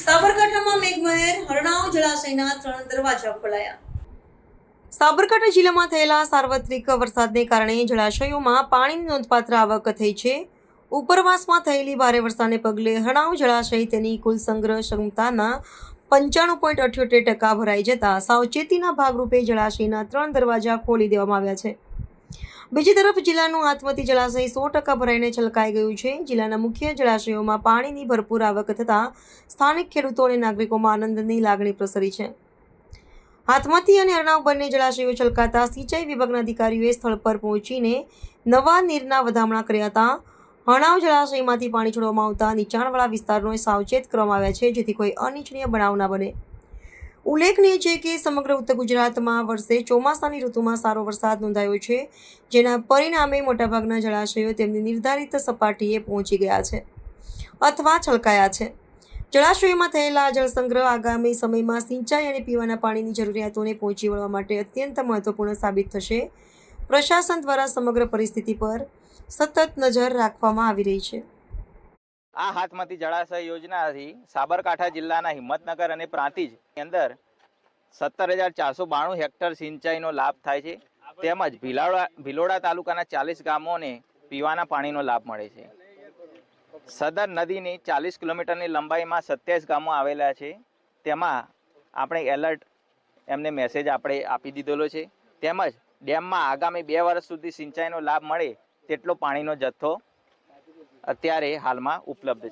સાબરકાંઠામાં મેઘમહેર, હરણાવ જળાશયના ત્રણ દરવાજા ખોલાયા. સાબરકાંઠા જિલ્લામાં થયેલા સાર્વત્રિક વરસાદને કારણે જળાશયોમાં પાણીની નોંધપાત્ર આવક થઈ છે. ઉપરવાસમાં થયેલી ભારે વરસાદને પગલે હરણાવ જળાશય તેની કુલ સંગ્રહ ક્ષમતાના પંચાણું પોઈન્ટ અઠ્યોતેર ટકા ભરાઈ જતા સાવચેતીના ભાગરૂપે જળાશયના ત્રણ દરવાજા ખોલી દેવામાં આવ્યા છે. બીજી તરફ જિલ્લાનું આત્મતી જળાશય સો ટકા ભરાઈને છલકાઈ ગયું છે. જિલ્લાના મુખ્ય જળાશયોમાં પાણીની ભરપૂર આવક થતાં સ્થાનિક ખેડૂતો અને નાગરિકોમાં આનંદની લાગણી પ્રસરી છે. હાથમતી અને અરણાવ બંને જળાશયો છલકાતા સિંચાઈ વિભાગના અધિકારીઓએ સ્થળ પર પહોંચીને નવા નીરના વધામણા કર્યા હતા. હણાવ જળાશયમાંથી પાણી છોડવામાં આવતા નીચાણવાળા વિસ્તારોને સાવચેત કરવામાં આવ્યા છે, જેથી કોઈ અનિચ્છનીય બનાવ ના બને. ઉલ્લેખનીય છે કે સમગ્ર ઉત્તર ગુજરાતમાં વર્ષે ચોમાસાની ઋતુમાં સારો વરસાદ નોંધાયો છે, જેના પરિણામે મોટાભાગના જળાશયો તેમની નિર્ધારિત સપાટીએ પહોંચી ગયા છે અથવા છલકાયા છે. જળાશયોમાં થયેલા જળસંગ્રહ આગામી સમયમાં સિંચાઈ અને પીવાના પાણીની જરૂરિયાતોને પહોંચી વળવા માટે અત્યંત મહત્વપૂર્ણ સાબિત થશે. પ્રશાસન દ્વારા સમગ્ર પરિસ્થિતિ પર સતત નજર રાખવામાં આવી રહી છે. આ હાથમાંથી જળાશય યોજનાથી સાબરકાંઠા જિલ્લાના હિંમતનગર અને પ્રાંતિજ અંદર સત્તર હજાર ચારસો બાણું હેક્ટર સિંચાઈનો લાભ થાય છે. તેમજ ભીલાડા ભિલોડા તાલુકાના ચાલીસ ગામોને પીવાના પાણીનો લાભ મળે છે. સદર નદીની ચાલીસ કિલોમીટરની લંબાઈમાં સત્યાવીસ ગામો આવેલા છે. તેમાં આપણે એલર્ટ એમને મેસેજ આપણે આપી દીધેલો છે. તેમજ ડેમમાં આગામી બે વર્ષ સુધી સિંચાઈનો લાભ મળે તેટલો પાણીનો જથ્થો અત્યારે હાલમાં ઉપલબ્ધ છે.